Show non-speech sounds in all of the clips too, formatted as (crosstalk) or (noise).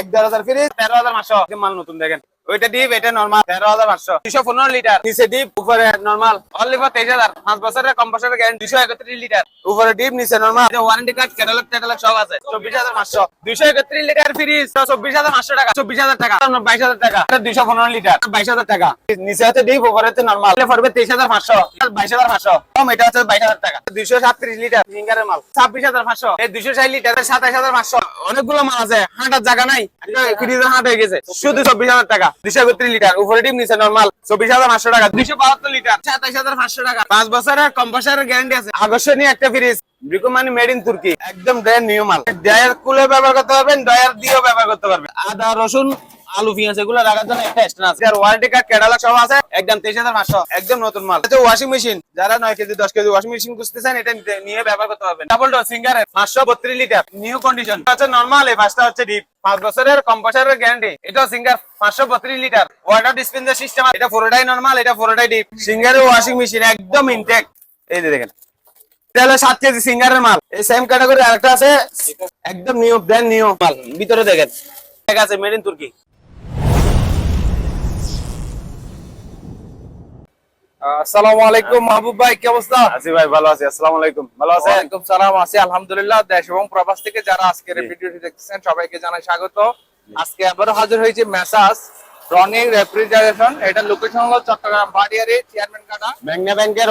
এক দেড় হাজার ফ্রিজ তেরো হাজার মাসে মাল নতুন দেখেন। ওইটা ডিপ এটা নর্মাল তেরো হাজার পাঁচশো। দুশো পনেরো লিটার। নিচে ডিপ উপরে নর্মাল অনলি ফর তেইশ হাজার। পাঁচ বছরের কম বছরের গ্যারেন্টি দুশো একত্রিশ লিটার। উপরে ডিপ নিচে normal warranty card catalogue catalogue সব আছে। চব্বিশ হাজার পাঁচশো। দুশো একত্রিশ লিটার ফ্রিজ চব্বিশ হাজার পাঁচশো টাকা। চব্বিশ হাজার টাকা। বাইশ হাজার টাকা। দুশো পনেরো লিটার। বাইশ হাজার টাকা। নিচে হচ্ছে ডিপ উপরে হচ্ছে নর্মাল পড়বে তেইশ হাজার পাঁচশো। বাইশ হাজার পাঁচশো। কম এটা হচ্ছে বাইশ হাজার টাকা। দুশো সাতত্রিশ লিটার। ফিঙ্গারের মাল। ছাব্বিশ হাজার পাঁচশো। এই দুশো ষাট লিটার। সাতাইশ হাজার পাঁচশো। অনেকগুলো মাল আছে। হাঁটার জায়গা নাই। ফ্রিজের হাট হয়ে গেছে। শুধু চব্বিশ হাজার টাকা। দুশো একত্রিশ লিটার, উপরে ডিম নিচে নর্মাল চব্বিশ হাজার পাঁচশো টাকা। দুশো বাহাত্তর লিটার, সাতাইশ হাজার পাঁচশো টাকা। পাঁচ বছরের কম্পাসারের গ্যারান্টি আছে। আকর্ষণীয় একটা ফ্রিজ ব্রিকোমানি মেড ইন তুর্কি একদম ব্র্যান্ড নিউ মাল। ড্রায়ার কুলে ব্যবহার করতে পারবেন ড্রায়ার দিয়েও ব্যবহার করতে পারবেন। আদা, রসুন আলু, পেঁয়াজ, এগুলো রাখার জন্য একটা স্ট্যান্ড আছে। আর ওয়ারেন্টি কার্ড ক্যাটালগ সব আছে, একদম তেইশ হাজার পাঁচশো, একদম নতুন মাল। এটা ওয়াশিং মেশিন যারা নয় কেজি, দশ কেজি ওয়াশিং মেশিন খুঁজতেছেন, এটা নিয়ে ব্যবহার করতে পারবেন। ডাবল ডোর সিঙ্গারের পাঁচশো বত্রিশ লিটার নিউ কন্ডিশন হচ্ছে নর্মাল এই পাঁচটা হচ্ছে ডিপ পাঁচ বছরের কম্পাসারের গ্যারান্টি এটাও সিঙ্গার পাঁচশো বত্রিশ লিটার ওয়াটার ডিসপেন্সার সিস্টেম এটা পুরোটাই নর্মাল এটা পুরোটাই ডিপ সিঙ্গারের ওয়াশিং মেশিন একদম ইনটেক এই দেখেন। এটা সাত কেজি সিঙ্গারের মাল। এই সেম ক্যাটাগরি আরেকটা আছে। একদম নিউ ব্র্যান্ড নিউ মাল। ভিতরে দেখেন। আছে মেড ইন তুর্কি আসসালামু আলাইকুম মাহবুব ভাই কি অবস্থা? আছি ভাই ভালো আছি আসসালামু আলাইকুম ভালো আছেন? ওয়ালাইকুম সালাম আছি আলহামদুলিল্লাহ দেশ এবং প্রবাস থেকে যারা আজকের এই ভিডিওটি দেখতেছেন সবাইকে জানাই স্বাগত। আজকে হাজির হয়েছে মেসাজ রনিং রেফ্রিজারেশন এটা লোকেশন হলো চট্টগ্রাম বাড়িয়ারি চেয়ারম্যান কাটা। মেঘনা ব্যাংকের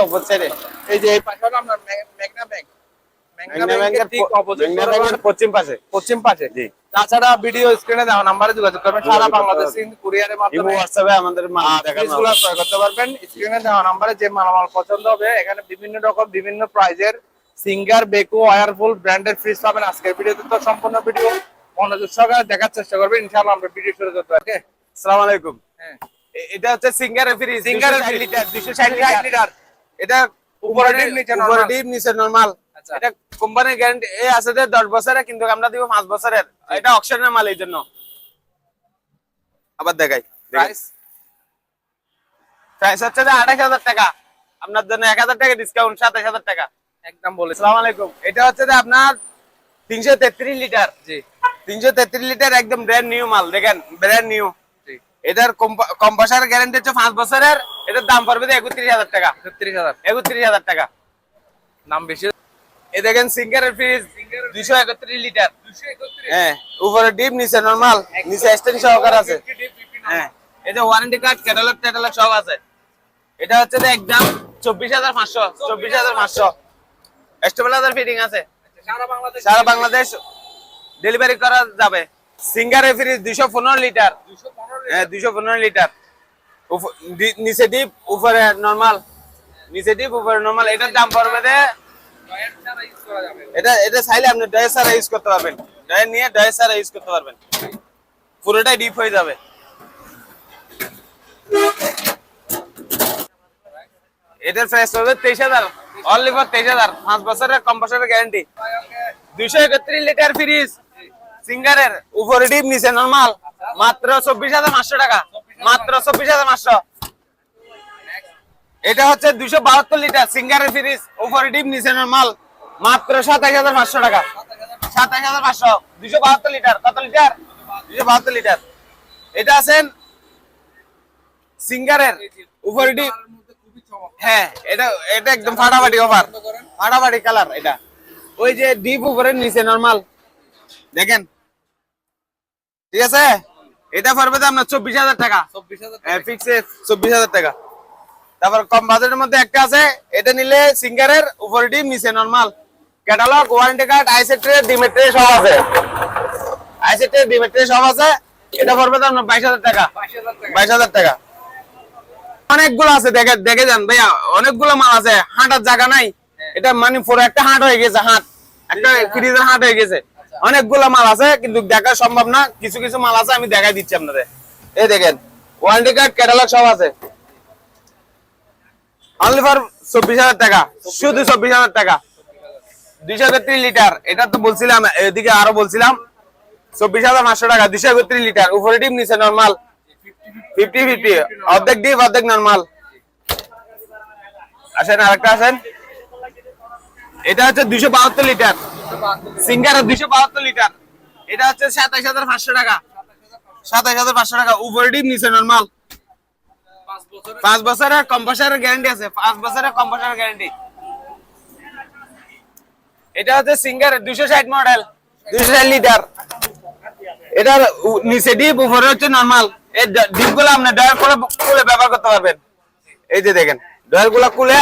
এই যে এই পাশে আমরা মেঘনা ব্যাংক। পশ্চিম পাশে। পশ্চিম পাশে। জি। তাছাড়া ভিডিও স্ক্রিনে দেওয়া নাম্বারে যোগাযোগ করবেন। সারা যোগাযোগ কুরিয়ারের মাধ্যমে হোয়াটসঅ্যাপে আমাদের মাল ক্রয় করতে পারবেন। স্ক্রিনে দেওয়া নাম্বারে যে মালামাল পছন্দ হবে এখানে বিভিন্ন রকম বিভিন্ন প্রাইজের সিঙ্গার বেকো ওয়ারফুল ফ্রিজ পাবেন। আজকের ভিডিওতে তো সম্পূর্ণ ভিডিও মনোযোগ সহকারে দেখার চেষ্টা করবেন। ইনশাআল্লাহ আমরা ভিডিও শুরু করতে পারি। আসসালামু আলাইকুম। হ্যাঁ। এটা হচ্ছে সিঙ্গারের ফ্রিজ সিঙ্গারের লিটার 260 লিটার এটা উপরে ডিপ, নিচে নরমাল। এটা কোম্পানির গ্যারান্টি এ আছে যে 10 বছরের কিন্তু আমরা দিব 5 বছরের। এটা অকশনের মাল এই জন্য। আবার দেখাই প্রাইস প্রাইস হচ্ছে যে 28000 টাকা। আপনার জন্য 1000 টাকা ডিসকাউন্ট 27000 টাকা। একদম বলে আসসালামু আলাইকুম। এটা হচ্ছে যে আপনার 333 লিটার। জি। 333 লিটার একদম ব্র্যান্ড নিউ মাল দেখেন ব্র্যান্ড নিউ এটার কম্পাসার গ্যারান্টি হচ্ছে 5 বছরের। এটার দাম পড়বে 31000 টাকা। ছত্রিশ হাজার। 31000 টাকা। নাম বেশি এই দেখেন সিঙ্গারের ফ্রিজ 231 লিটার। দুশো একত্রিশ। হ্যাঁ উপরে ডিপ নিচে নরমাল নিচে সহকার আছে। হ্যাঁ যে ওয়ারেন্টি কার্ড ক্যাটালগ ক্যাটালগ সব আছে। এটা হচ্ছে যে একদম 24500 24500 স্টেবিলাইজার ফিটিং আছে। সারা বাংলাদেশ ডেলিভারি করা যাবে। সিঙ্গারের ফ্রিজ 215 লিটার। দুশো পনেরো হ্যাঁ 215 লিটার। উপ- নিচে ডিপ উপরে নরমাল নিচে ডিপ উপরে নরমাল এটার দাম পড়বে এটা এটা চাইলে আপনি ডয়ের সারা ইউজ করতে পারবেন। ডয়ের নিয়ে ডয়ের সারা ইউজ করতে পারবেন। পুরোটাই ডিপ হয়ে যাবে। এটার প্রাইস হবে তেইশ হাজার। অনলি ফর তেইশ হাজার। পাঁচ বছরের কম বছরের গ্যারান্টি দুইশো একত্রিশ লিটার ফ্রিজ সিঙ্গারের। উপরে ডিপ নিচে নর্মাল মাত্র চব্বিশ হাজার পাঁচশো টাকা। মাত্র চব্বিশ হাজার পাঁচশো। এটা হচ্ছে দুইশো বাহাত্তর লিটার সিঙ্গারের ফ্রিজ উপরে ডিপ নিচে নর্মাল মাত্র সাতাইশ হাজার পাঁচশো টাকা। সাতাইশ হাজার পাঁচশো দুইশো বাহাত্তর লিটার। কত লিটার? দুইশো বাহাত্তর লিটার। এটা আছেন সিঙ্গারের উপরে ডিপ হ্যাঁ এটা এটা একদম ফাটাফাটি অফার ফাটাফাটি কালার এটা। ওই যে ডিপ উপরে নিচে নরমাল দেখেন। ঠিক আছে? এটা পড়বে তো আপনার চব্বিশ হাজার টাকা। চব্বিশ হাজার ফিক্সে চব্বিশ হাজার টাকা। তারপর কম বাজেটের মধ্যে একটা আছে এটা নিলে সিঙ্গারের উপরে ডিপ নিচে normal catalogue warranty card ice tray ডিমেট্রে সব আছে। আইসেট্রে ডিমেট্রে সব আছে। এটা পড়বে তো আপনার বাইশ হাজার টাকা। বাইশ হাজার টাকা। বাইশ হাজার টাকা। অনেকগুলো আছে দেখে দেখে যান ভাইয়া। অনেকগুলো মাল আছে হাঁটার জায়গা নাই। এটা মানে পুরো একটা হাট হয়ে গেছে হাট। একটা ফ্রিজের হাট হয়ে গেছে। অনেকগুলো মাল আছে কিন্তু দেখা সম্ভব না। কিছু কিছু মাল আছে আমি দেখাই দিচ্ছি আপনাদের। এই দেখেন ওয়ারেন্টি কার্ড ক্যাটালগ সব আছে। অনলি ফর চব্বিশ হাজার টাকা, শুধু চব্বিশ টাকা। দুইশো একত্রিশ লিটার, এটা তো বলছিলাম, এদিকে আরও বলছিলাম। চব্বিশ হাজার পাঁচশো টাকা, দুইশো একত্রিশ লিটার, উপরে ডিম নিচে নর্মাল ফিফটি ফিফটি অর্ধেক ডিপ অর্ধেক নর্মাল আসেন, আরেকটা আসেন। এটা হচ্ছে দুইশো বাহাত্তর লিটার। সিঙ্গারের দুইশো বাহাত্তর লিটার। এটা হচ্ছে সাতাইশ হাজার পাঁচশো টাকা। সাতাইশ হাজার পাঁচশো টাকা, উপরে ডিপ নিচে নর্মাল পাঁচ বছরের কম্পাসারের গ্যারান্টি আছে, পাঁচ বছরের কম্পাসারের গ্যারান্টি এটা হচ্ছে সিঙ্গার দুশো ষাট মডেল দুশো ষাট লিটার এটার নিচে ডিপ উপরে হচ্ছে নর্মাল এই ডিপগুলো আপনি ডয়ার করে খুলে ব্যবহার করতে পারবেন। এই যে দেখেন ডয়ার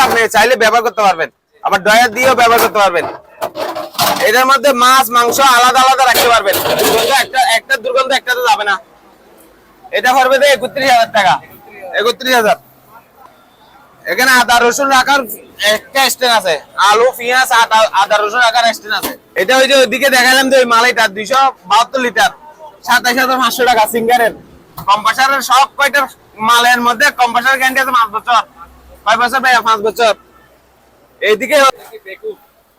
আপনি চাইলে ব্যবহার করতে পারবেন। আবার ডয়ার দিয়েও ব্যবহার করতে পারবেন। এটার মধ্যে মাছ, মাংস আলাদা আলাদা রাখতে পারবেন। দুর্গন্ধ একটা একটা দুর্গন্ধ যাবে না। এটা পড়বে একত্রিশ হাজার টাকা। একত্রিশ হাজার। এখানে আদা, রসুন রাখার একটা স্ট্যান্ড আছে। আলু, পেঁয়াজ, আদা রসুন রাখার স্ট্যান্ড আছে। এটা ওই যে ওইদিকে দেখালাম যে ওই মালাইটা, দুইশো বাহাত্তর লিটার। হাজার পাঁচশো টাকা সিঙ্গারের কম্পাসারের সব কয়টার মালের মধ্যে কম্পাসার গ্যারান্টি আছে পাঁচ বছর? কয় বছর পাঁচ বছর। এইদিকে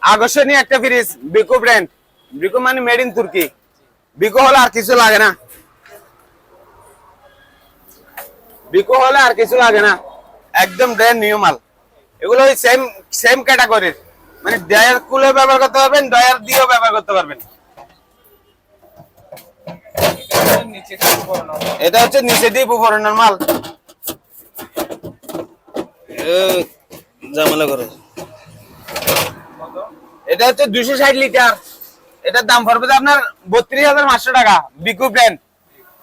আকর্ষণীয় একটা ফ্রিজ বিকো ব্র্যান্ড বিকো মানে মেড ইন তুর্কি বিকো হলে আর কিছু লাগে না। বিকো হলে আর কিছু লাগে না। একদম ব্র্যান্ড নিউ মাল। এগুলো ওই সেম সেম ক্যাটাগরির মানে ডয়ার কুলে ব্যবহার করতে পারবেন ডয়ার দিয়েও ব্যবহার করতে পারবেন। এটা হচ্ছে নিচে দিয়ে উপকরণের মাল। জামালা করে। এটা হচ্ছে দুশো ষাট লিটার। এটার দাম পড়বে আপনার বত্রিশ হাজার পাঁচশো টাকা বিকু ব্র্যান্ড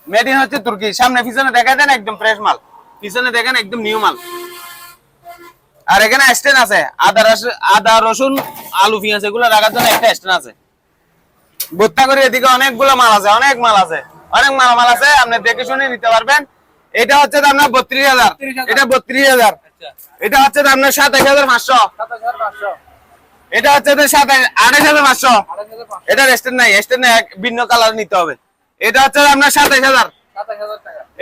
মেড ইন হচ্ছে তুর্কি। সামনে পিছনে দেখা দেন একদম ফ্রেশ মাল। পিছনে দেখেন একদম নিউ মাল। আর এখানে স্ট্যান্ড আছে। আদা রসুন আদা রসুন আলু পেঁয়াজ এগুলো রাখার জন্য একটা স্ট্যান্ড আছে। ভর্তা করে এদিকে অনেকগুলো মাল আছে অনেক মাল আছে। অনেক মাল মাল আছে আপনি দেখে শুনে নিতে পারবেন। এটা হচ্ছে আপনার বত্রিশ হাজার। 32,000 এটা বত্রিশ হাজার। আচ্ছা। এটা হচ্ছে আপনার সাতাশ হাজার পাঁচশো। এটা হচ্ছে আঠাশ হাজার পাঁচশো। এটা রেস্টের নাই। রেস্টের নাই ভিন্ন কালার নিতে হবে। এটা হচ্ছে আপনার সাতাইশ হাজার।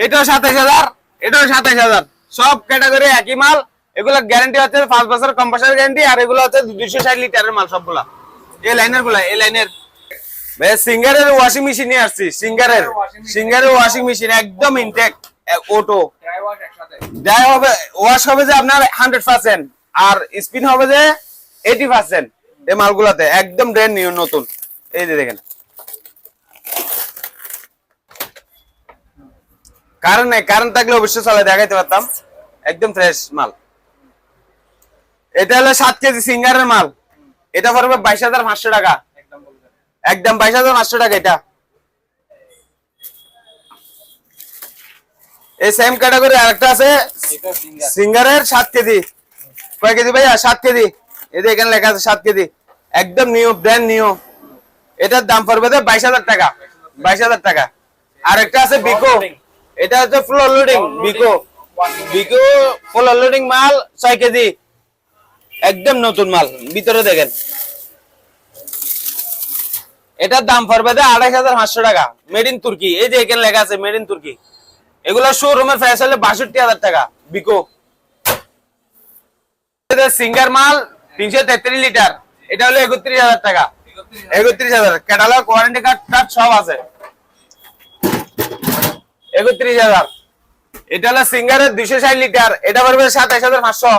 এটাও সাতাইশ হাজার এটাও সাতাইশ হাজার। সব ক্যাটাগরি একই মাল এগুলো গ্যারান্টি হচ্ছে পাঁচ বছর কম্পাসার গ্যারান্টি আর এগুলো হচ্ছে দুইশো ষাট লিটারের মাল সবগুলা। এই লাইনেরগুলা এই লাইনের সিঙ্গারের ওয়াশিং মেশিন নিয়ে আসছি সিঙ্গারের। সিঙ্গারের ওয়াশিং মেশিন একদম ইনটেক অটো ড্রাই যাই হবে ওয়াশ হবে যে আপনার হান্ড্রেড পার্সেন্ট আর স্পিন হবে যে এইটি পার্সেন্ট এই মালগুলাতে। একদম ব্র্যান্ড নিউ নতুন। এই যে দেখেন। কারণ নেই কারণ থাকলে অবশ্যই চালাই দেখাইতে পারতাম। একদম ফ্রেশ মাল। এটা হলো সাত কেজি সিঙ্গারের মাল। এটা পড়বে বাইশ হাজার পাঁচশো টাকা। একদম বাইশ হাজার পাঁচশো টাকা এটা। এই সেম ক্যাটাগরি আরেকটা আছে। সিঙ্গারের সাত কেজি। কয় কেজি ভাইয়া? সাত কেজি। এই যে এখানে লেখা আছে সাত কেজি। একদম নিউ ব্র্যান্ড নিউ এটার দাম পড়বে তো বাইশ হাজার টাকা। বাইশ হাজার টাকা। আর একটা আছে বিকো এটা হচ্ছে ফ্লোর লোডিং বিকো বিকো ফ্লোর লোডিং মাল ছয় কেজি। একদম নতুন মাল ভিতরে দেখেন। এটার দাম পড়বে আড়াইশ হাজার পাঁচশো টাকা। মেড ইন তুর্কি এই যে এখানে লেখা আছে মেড ইন তুর্কি এগুলো শোরুমের প্রাইস হলে বাষট্টি হাজার টাকা বিকো সিঙ্গার মাল তিনশো তেত্রিশ লিটার। এটা হলো একত্রিশ হাজার টাকা। একত্রিশ হাজার। ক্যাটালগ ওয়ারেন্টি কার্ড সব আছে। একত্রিশ হাজার। এটা হলো সিঙ্গারের দুইশো ষাট লিটার এটা পড়বে সাতাইশ হাজার পাঁচশো।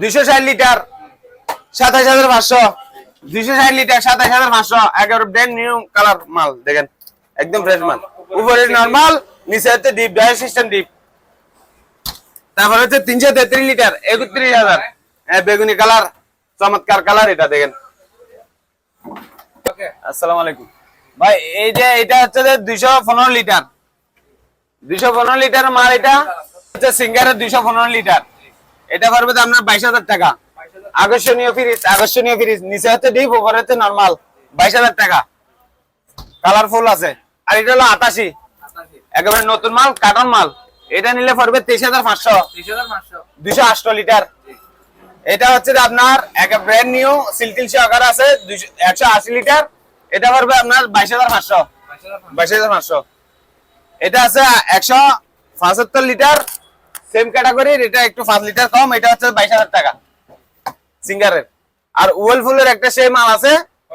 দুইশো ষাট লিটার সাতাইশ হাজার পাঁচশো। দুইশো ষাট লিটার সাতাইশ হাজার পাঁচশো। এগারো ব্র্যান্ড নিউ কালার মাল দেখেন একদম ফ্রেশ মাল। উপরে নর্মাল নিচে হচ্ছে ডিপ ড্রাই সিস্টেম ডিপ তারপর হচ্ছে তিনশো তেত্রিশ লিটার একত্রিশ হাজার। হ্যাঁ বেগুনি কালার চমৎকার কালার এটা দেখেন। ওকে আসসালামু আলাইকুম। ভাই এই যে এটা হচ্ছে যে দুইশো পনেরো লিটার। দুইশো পনেরো লিটার মাল এটা হচ্ছে সিঙ্গারের দুইশো পনেরো লিটার। এটা পারবে তো আপনার বাইশ হাজার টাকা। আকর্ষণীয় ফ্রিজ আকর্ষণীয় ফ্রিজ নিচে হচ্ছে ডিপ উপরে হচ্ছে নর্মাল বাইশ হাজার টাকা। কালারফুল আছে। আর এটা হলো আটাশি। একেবারে নতুন মাল কার্টন মাল। এটা নিলে পড়বে তেইশ হাজার পাঁচশো। দুইশো আটশো লিটার। এটা হচ্ছে যে আপনার এক ব্র্যান্ড নিউ সিলকিল সহকার আছে একশো আশি লিটার। এটা পড়বে আপনার বাইশ হাজার পাঁচশো। বাইশ হাজার পাঁচশো। এটা আছে একশো পঁচাত্তর লিটার সেম ক্যাটাগরির এটা একটু পাঁচ লিটার কম এটা হচ্ছে বাইশ হাজার টাকা। সিঙ্গারের। আর ওয়েলফুলের একটা সেই মাল আছে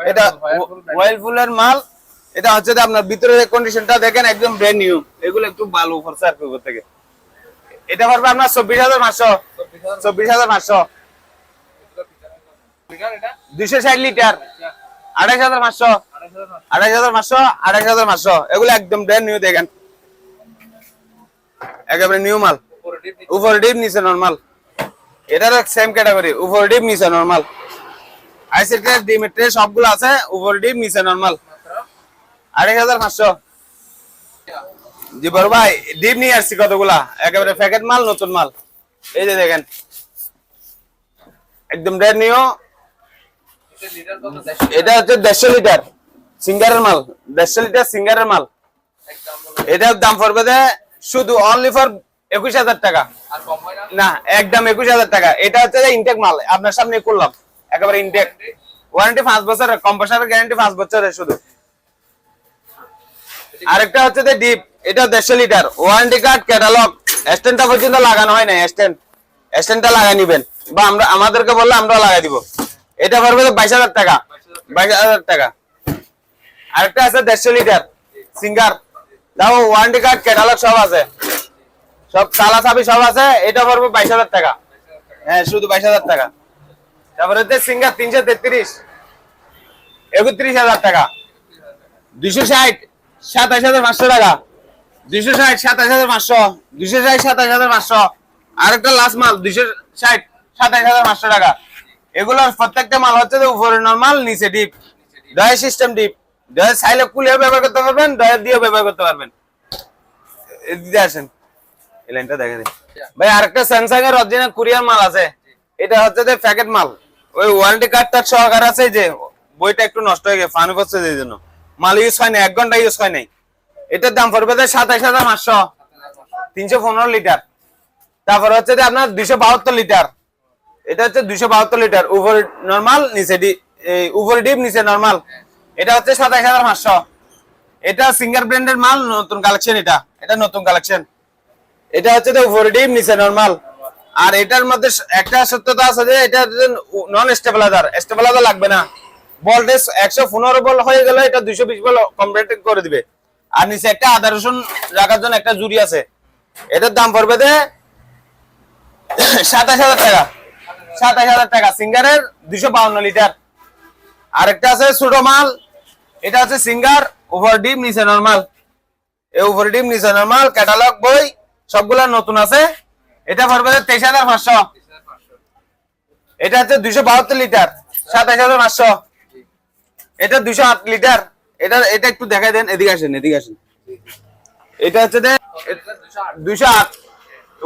এটা brand। ওয়েলফুলের মাল এটা হচ্ছে আপনার ভিতরের কন্ডিশনটা দেখেন একদম ব্র্যান্ড নিউ এগুলো একটু ভালো খরচা আর কি উপর থেকে। এটা পড়বে আপনার চব্বিশ হাজার পাঁচশো। চব্বিশ হাজার। পাঁচশো। দুইশো ষাট লিটার। আড়াইশ হাজার পাঁচশো। আড়াই আড়াইশ হাজার পাঁচশো, আড়াইশ হাজার পাঁচশো। এগুলো একদম ব্র্যান্ড নিউ দেখেন। একেবারে নিউ মাল। উপর ডিপ নিচে নর্মাল এটারও সেম ক্যাটাগরি উপর ডিপ নিচে নর্মাল আইসিটের ডিমেট্রে সবগুলো আছে। উপর ডিপ নিচে নর্মাল আড়াইশ হাজার পাঁচশো। জি বড় ভাই ডিপ নিয়ে আসছি কতগুলা? একেবারে প্যাকেট মাল, নতুন মাল। এই যে দেখেন। একদম ব্র্যান্ড নিউ এটা হচ্ছে দেড়শো লিটার সিঙ্গারের মাল, দেড়শো লিটার সিঙ্গারের মাল। এটার দাম পড়বে যে শুধু অনলি ফর একুশ হাজার টাকা। না, একদম একুশ হাজার টাকা। এটা হচ্ছে ইনটেক মাল, আপনার সামনে করলাম। একেবারে ইনটেক ওয়ারেন্টি পাঁচ বছরের কম্পাসারের গ্যারান্টি পাঁচ বছরের শুধু। আরেকটা হচ্ছে যে ডিপ এটা দেড়শো লিটার। ওয়ারেন্টি কার্ড ক্যাটালগ স্ট্যান্ডটা পর্যন্ত লাগানো হয় না স্ট্যান্ড স্ট্যান্ডটা লাগাই নিবেন। বা আমরা, আমাদেরকে বললে আমরা লাগাই দিব। এটা পড়বে বাইশ হাজার টাকা। বাইশ হাজার টাকা। আরেকটা আছে দেড়শো লিটার, সিঙ্গার। তাও ওয়ারেন্টি কার্ড ক্যাটালগ সব আছে। সব তালা চাবি সব আছে, এটা পড়বে বাইশ হাজার টাকা। হ্যাঁ শুধু বাইশ হাজার টাকা। তারপরে হচ্ছে সিঙ্গার তিনশো তেত্রিশ, একত্রিশ হাজার টাকা। দুইশো ষাট, সাতাশ হাজার পাঁচশো টাকা। দুইশো ষাট, সাতাশ হাজার পাঁচশো। দুইশো ষাট, সাতাশ হাজার পাঁচশো। আরেকটা লাস্ট মাল, দুইশো ষাট, সাতাশ হাজার পাঁচশো টাকা। এগুলোর প্রত্যেকটা মাল হচ্ছে যে উপরে নর্মাল নিচে ডিপ। ডয়ের সিস্টেম ডিপ। ডয়ের সাইলে কুলিয়ে ব্যবহার করতে পারবেন ডয়ের দিয়েও ব্যবহার করতে পারবেন। এদিকে আসেন। এই লাইনটা দেখে দিন। ভাই, আরেকটা স্যামসাং এর অরিজিনাল কুরিয়ার মাল আছে। এটা হচ্ছে যে প্যাকেট মাল। ওই ওয়ারেন্টি কার্ডটা সহকার আছে যে, বইটা একটু নষ্ট হয়ে গেছে ফানি পড়ছে এই জন্য। মাল ইউজ হয় না এক ঘণ্টা ইউজ হয় নাই। এটার দাম পড়বে যে সাতাইশ হাজার পাঁচশো। তিনশো পনেরো লিটার। তারপর হচ্ছে যে আপনার দুইশো বাহাত্তর লিটার। এটা হচ্ছে দুইশো বাহাত্তর লিটার, উপর নর্মাল নিচে উপরে ডিপ নিচে নর্মাল এটা হচ্ছে সাতাইশ হাজার পাঁচশো। এটা সিঙ্গার ব্র্যান্ডের মাল, নতুন কালেকশন এটা। এটা নতুন কালেকশন এটা হচ্ছে যে উপরে ডিপ নিচে নর্মাল আর এটার মধ্যে একটা সত্যতা আছে যে, এটা নন স্টেবিলাইজার স্টেবিলাইজার লাগবে না। ভোল্টেজ একশো পনেরো বল হয়ে গেলে এটা দুইশো বিশ বল কমপ্লিট করে দিবে। আর নিচে একটা আদা রসুন রাখার জন্য একটা জুড়ি আছে। এটার দাম পড়বে যে সাতাশ হাজার টাকা। সাতাশ হাজার টাকা। সিঙ্গারের দুইশো বাউন্ন লিটার। আরেকটা আছে ছোট মাল এটা আছে সিঙ্গার, ওভার ডিপ নিচে নর্মাল। এই ওভার ডিপ নিচে নর্মাল, ক্যাটালগ, বই, সবগুলা নতুন আছে। এটা পড়বে তেইশ হাজার পাঁচশো। এটা হচ্ছে দুইশো বাহাত্তর লিটার, সাতাশ হাজার পাঁচশো। এটা দুইশো আট লিটার। এটা এটা একটু দেখাই দেন, এদিকে আসেন এদিকে আসেন। এটা হচ্ছে দুইশো আট।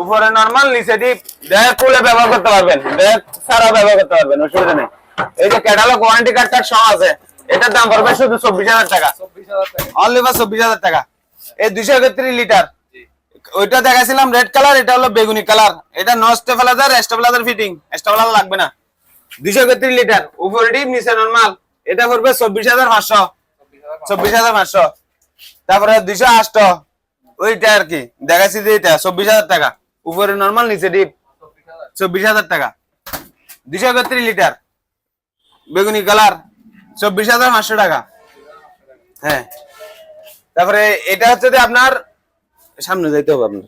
উপরে নর্মাল নিচে দেয় খুলে ব্যবহার করতে পারবেন। দেয় সারা ব্যবহার করতে পারবেন অসুবিধা নেই। এই যে ক্যাটালগ ওয়ারেন্টি কার্ডটার সহ আছে। এটার দাম পড়বে শুধু চব্বিশ হাজার টাকা। অনলি ফর চব্বিশ হাজার টাকা। এই দুইশো একত্রিশ লিটার ওইটা দেখাছিলাম রেড কালার এটা হলো বেগুনি কালার এটা no stabiliser stabiliser fitting stabiliser লাগবে না। দুইশো একত্রিশ লিটার উপরে ডিপ নিচে নর্মাল এটা পড়বে চব্বিশ হাজার পাঁচশো। চব্বিশ হাজার পাঁচশো। তারপরে দুইশো আষ্ট ওইটা আর কি। দেখাচ্ছি যে এটা চব্বিশ হাজার টাকা। উপরে নর্মাল নিচে ডিপ চব্বিশ হাজার টাকা। দুইশো একত্রিশ লিটার বেগুনি কালার চব্বিশ হাজার পাঁচশো টাকা। হ্যাঁ। তারপরে এটা হচ্ছে যে আপনার, সামনে যাইতে হবে আপনার।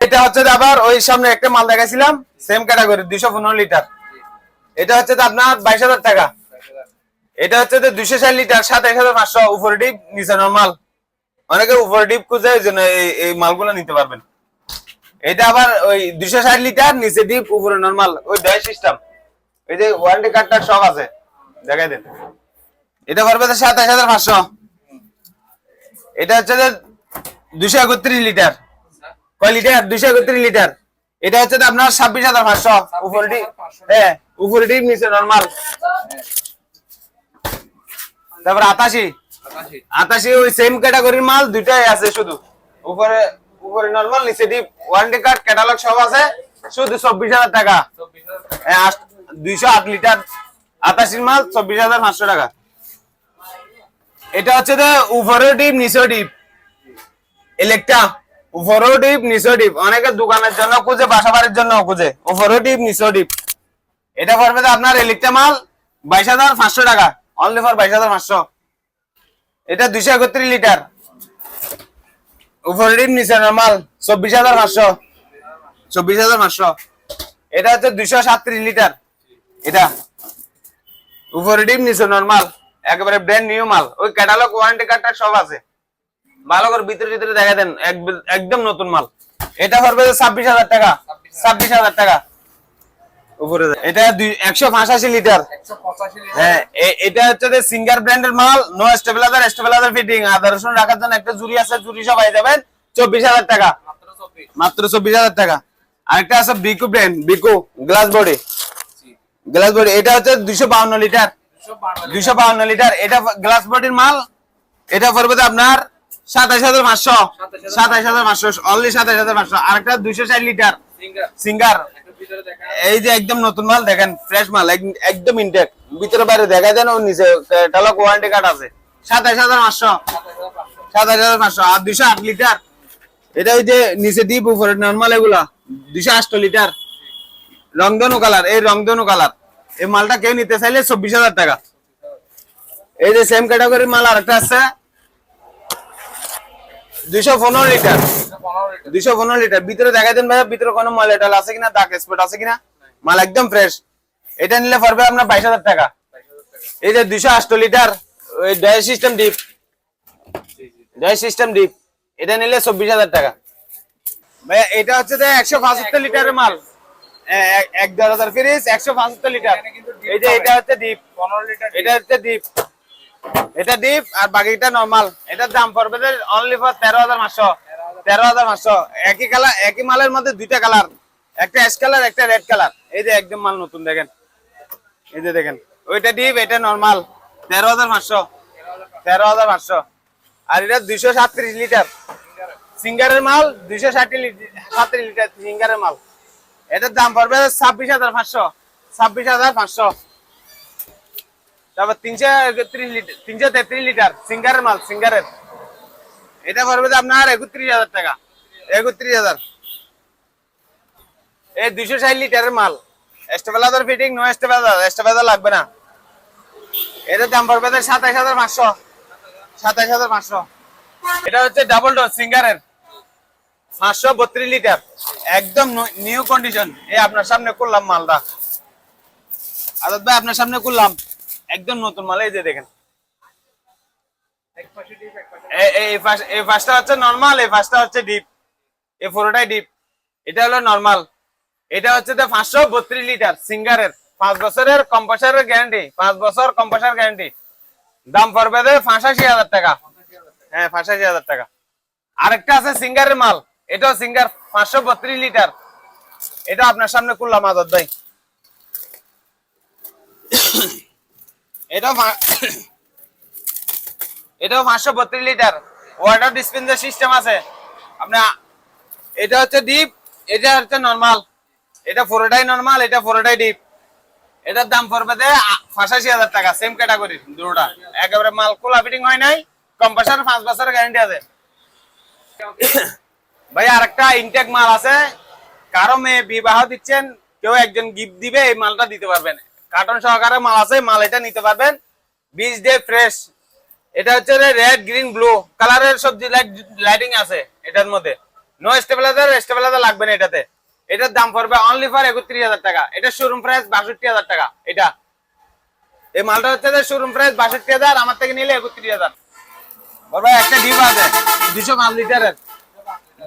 এটা হচ্ছে যে আবার ওই সামনে একটা মাল দেখাইছিলাম সেম ক্যাটাগরি দুশো পনেরো লিটার এটা হচ্ছে যে আপনার বাইশ হাজার টাকা। এটা হচ্ছে যে দুইশো ষাট লিটার সাতাইশ হাজার পাঁচশো, উপরে ডিপ নিচে নর্মাল অনেকে উপরে ডিপ খুঁজে এই জন্য এই মালগুলো নিতে পারবেন। এটা আবার ওই ষাট লিটার নিচে ডিপ উপরে নর্মাল ওই ডয় সিস্টেম যে ওয়ারেন্টি কার্ডটা সব আছে। দেখাই দেন। এটা পড়বে তো সাতাশ হাজার পাঁচশো। এটা হচ্ছে যে দুইশো একত্রিশ লিটার। কয় লিটার? দুইশো একত্রিশ লিটার। এটা হচ্ছে আপনার ছাব্বিশ হাজার পাঁচশো। উপরে ডিপ হ্যাঁ উপরে ডিপ নিচে নর্মাল তারপর আটাশি। আটাশি। ওই সেম ক্যাটাগরির মাল দুইটাই আছে শুধু। উপরে উপরে নর্মাল নিচে ডিপ ওয়ারেন্টি কার্ড ক্যাটালগ সব আছে। শুধু চব্বিশ হাজার টাকা। দুইশো আট লিটার আটাশির মাল, চব্বিশ হাজার পাঁচশো টাকা। এটা হচ্ছে যে উপরেও ডিপ নিচেও ডিপ ইলেকট্রা উপরেও ডিপ নিচেও ডিপ অনেকে দোকানের জন্য খুঁজে, বাসা বাড়ির জন্য খুঁজে। উপরেও ডিপ নিচেও ডিপ এটা পড়বে আপনার ইলেকট্রা মাল, বাইশ হাজার পাঁচশো টাকা। অনলি ফর বাইশ হাজার পাঁচশো। এটা দুইশো একত্রিশ লিটার। উপরে ডিপ নিচে নর্মাল চব্বিশ হাজার পাঁচশো। চব্বিশ হাজার পাঁচশো। এটা হচ্ছে দুইশো সাতত্রিশ লিটার। এটা। উপরে ডিপ নিচে নর্মাল একেবারে ব্র্যান্ড নিউ মাল। ওই ক্যাটালগ ওয়ারেন্টি কার্ডটা সব আছে। ভালো করে ভিতরে ভিতরে দেখা দেন একদম নতুন মাল। এটা করবে ছাব্বিশ হাজার টাকা। ছাব্বিশ হাজার টাকা। উপরে এটা দুই- একশো পঁচাশি লিটার। একশো পঁচাশি লিটার। হ্যাঁ এটা হচ্ছে সিঙ্গার ব্র্যান্ডের মাল নো স্টেবিলাইজার স্টেবিলাইজার ফিটিং আদা রাখার জন্য একটা জুরি আছে জুরি সব পাই যাবেন চব্বিশ হাজার টাকা। মাত্র চব্বিশ। মাত্র চব্বিশ হাজার টাকা। আরেকটা আছে Biku brand Biku glass body glass body এটা হচ্ছে দুইশো বাউন্ন লিটার। দুশো বান্ন দুইশো বাউন্ন লিটার। এটা গ্লাস বডির মাল। এটা পড়বে আপনার সাতাইশ হাজার পাঁচশো। সাতাইশ হাজার পাঁচশো অনলি সাতাইশ হাজার পাঁচশো। আরেকটা দুইশো ষাট লিটার। সিঙ্গার সিঙ্গার এই যে একদম নতুন মাল, দেখেন ফ্রেশ মাল একদম ইনটেক ভিতরে বাইরে দেখা যায় ওর নিচে টালক ওয়ারেন্টি কার্ড আছে। সাতাইশ হাজার পাঁচশো। সাতাইশ হাজার পাঁচশো। আর দুইশো আট লিটার এটা ওই যে নিচে ডিপ উপরে নর্মাল এগুলা। দুইশো আষ্ট লিটার রংধনু কালার, এই রংধনু কালার। এই মালটা কেউ নিতে চাইলে চব্বিশ হাজার টাকা। এই যে সেম ক্যাটাগরির মাল আরেকটা আছে। দুইশো পনেরো লিটার। দুইশো পনেরো লিটার। ভিতরে দেখা দেন ভাই ভিতরে কোনো ময়লা টয়লা আছে কিনা দাগ স্পট আছে কিনা? মাল একদম ফ্রেশ এটা নিলে পারবে আপনার বাইশ হাজার টাকা। এই যে দুইশো আষ্ট লিটার ওই ডয় সিস্টেম ডিপ ডয় সিস্টেম ডিপ এটা নিলে চব্বিশ হাজার টাকা। ভাই এটা হচ্ছে যে একশো পঁচাত্তর লিটারের মাল। এক- দেড় হাজার ফ্রিজ একশো পঁচাত্তর লিটার। এই যে এটা হচ্ছে ডিপ পনেরো লিটার এটা হচ্ছে ডিপ এটা ডিপ আর বাকিটা নরমাল এটার দাম পড়বে অনলি ফর তেরো হাজার পাঁচশো। তেরো হাজার পাঁচশো। একই কালার একই মালের মধ্যে দুইটা কালার একটা অ্যাশ কালার একটা রেড কালার এই যে একদম মাল নতুন, দেখেন। এই যে দেখেন, ওইটা ডিপ এটা নরমাল তেরো হাজার পাঁচশো। তেরো হাজার পাঁচশো। আর এটা দুইশো সাতত্রিশ লিটার সিঙ্গারের মাল দুইশো ষাট সাতত্রিশ লিটার সিঙ্গারের মাল। এটার দাম পড়বে ছাব্বিশ হাজার পাঁচশো। ছাব্বিশ হাজার পাঁচশো। তারপর তিনশো একত্রিশ লিটার, তিনশো তেত্রিশ লিটার, সিঙ্গারের মাল, সিঙ্গারের। এটা পড়বে আপনার একত্রিশ হাজার টাকা, একত্রিশ হাজার। এই দুইশো ষাট লিটারের মাল। Stabiliser fitting no stabiliser stabiliser লাগবে না। এটার দাম পড়বে সাতাইশ হাজার পাঁচশো সাতাইশ হাজার পাঁচশো। এটা হচ্ছে ডাবল ডোর সিঙ্গারের, পাঁচশো বত্রিশ লিটার। একদম নিউ কন্ডিশন এই আপনার সামনে করলাম মালটা। আজাদ ভাই, আপনার সামনে করলাম। একদম নতুন মাল, এই যে দেখেন। হচ্ছে নরমাল এই হচ্ছে ডিপ এটা নরমাল এটা হচ্ছে পাঁচশো বত্রিশ লিটার সিঙ্গারের। পাঁচ বছরের গ্যারান্টি পাঁচ বছর গ্যারান্টি দাম পড়বে হাজার টাকা। হ্যাঁ হাজার টাকা। আছে সিঙ্গারের মাল। এটাও সিঙ্গার পাঁচশো বত্রিশ লিটার এটা আপনার সামনে করলাম আজাদ ভাই। এটাও পা- (coughs) এটাও পাঁচশো বত্রিশ লিটার। ওয়াটার ডিসপেন্সার সিস্টেম আছে। আপনার, এটা হচ্ছে ডিপ এটা হচ্ছে নর্মাল এটা পুরোটাই নর্মাল এটা পুরোটাই ডিপ এটার দাম পড়বে পঁচাশি হাজার টাকা সেম ক্যাটাগরির দুটোটা একেবারে মাল খোলা ফিটিং হয় নাই কম্পাসার পাঁচ বছরের গ্যারান্টি আছে। (coughs) ভাই, আরেকটা ইনটেক মাল আছে। কারও মেয়ে বিবাহ দিচ্ছেন, কেউ একজন গিফট দিবে, এই মালটা দিতে পারবেন। কার্টন সহকারে মাল আছে, মাল এটা নিতে পারবেন। বীজ ডে ফ্রেশ এটা হচ্ছে রেড গ্রিন ব্লু কালারের সবজি লাইট লাইটিং আছে এটার মধ্যে। নো স্টেবিলাইজার স্টেবিলাইজার লাগবে না এটাতে। এটার দাম পড়বে অনলি ফর একত্রিশ হাজার টাকা। এটা শোরুম প্রাইস বাষট্টি হাজার টাকা, এটা। এই মালটা হচ্ছে যে শোরুম প্রাইস বাষট্টি হাজার, আমার থেকে নিলে একত্রিশ হাজার। বাবা একটা ডিপ আছে দুশো পাঁচ লিটারের।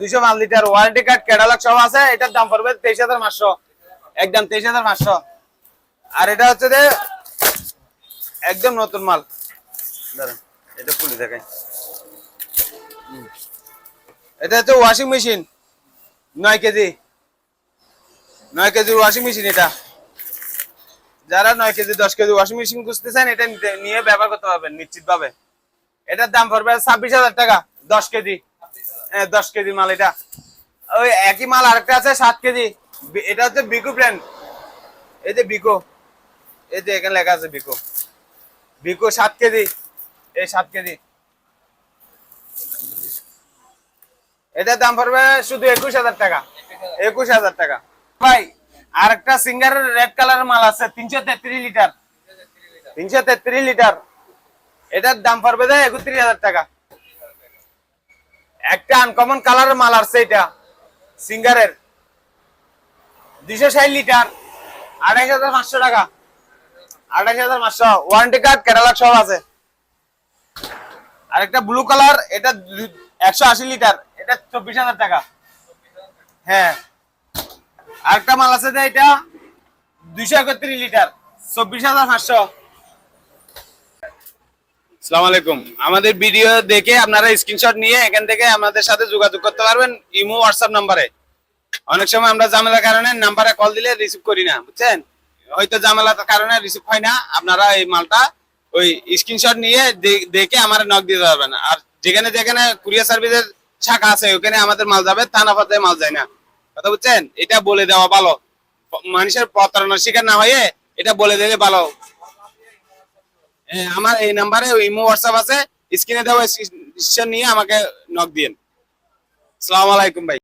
দুশো পাঁচ লিটার। ওয়ারেন্টি কার্ড ক্যাটালগ সব আছে, এটার দাম পড়বে তেইশ হাজার পাঁচশো। একদম তেইশ হাজার পাঁচশো। আর এটা হচ্ছে যে একদম নতুন মাল। দাঁড়ান, এটা খুলে দেখাই। এটা হচ্ছে ওয়াশিং মেশিন নয় কেজি। নয় কেজির ওয়াশিং মেশিন এটা। যারা নয় কেজি, দশ কেজি ওয়াশিং মেশিন খুঁজতে চান, এটা নিয়ে ব্যবহার করতে পারবেন নিশ্চিত ভাবে এটার দাম পড়বে ছাব্বিশ হাজার টাকা, দশ কেজি। হ্যাঁ দশ কেজি মাল এটা। ওই একই মাল আরেকটা আছে, সাত কেজি। এটা হচ্ছে বিকো ব্র্যান্ড এই যে বিকো এই যে এখানে লেখা আছে বিকো বিকো সাত কেজি। এই সাত কেজি। এটার দাম পড়বে শুধু একুশ হাজার টাকা। একুশ হাজার টাকা। ভাই, আরেকটা সিঙ্গারের রেড কালার মাল আছে, তিনশো তেত্রিশ লিটার। তিনশো তেত্রিশ লিটার। এটার দাম পড়বে যে একত্রিশ হাজার টাকা। একটা আনকমন কালারের মাল আসছে এটা, সিঙ্গারের। দুইশো ষাট লিটার, আড়াইশ হাজার পাঁচশো টাকা। আমাদের ভিডিও দেখে আপনারা স্ক্রিনশট নিয়ে এখান থেকে আমাদের সাথে যোগাযোগ করতে পারবেন ইমো হোয়াটসঅ্যাপ নাম্বারে অনেক সময় আমরা ঝামেলার কারণে নাম্বারে কল দিলে রিসিভ করি না, বুঝছেন? হয়তো ঝামেলার কারণে রিসিভ হয় না। আপনারা এই মালটা ওই স্ক্রিনশট নিয়ে দেখে আমার নক দিতে পারবেন। আর যেখানে যেখানে কুরিয়ার সার্ভিসের শাখা আছে ওখানে আমাদের মাল যাবে থানা পথে মাল যায় না। কথা বুঝছেন? এটা বলে দেওয়া ভালো। মানুষের প্রতারণার শিকার না হয়ে এটা বলে দিলে ভালো। হ্যাঁ, আমার এই নাম্বারে ইমো হোয়াটসঅ্যাপ আছে। স্ক্রিনে দেওয়া নিয়ে আমাকে নক দিন আসসালামু আলাইকুম ভাই।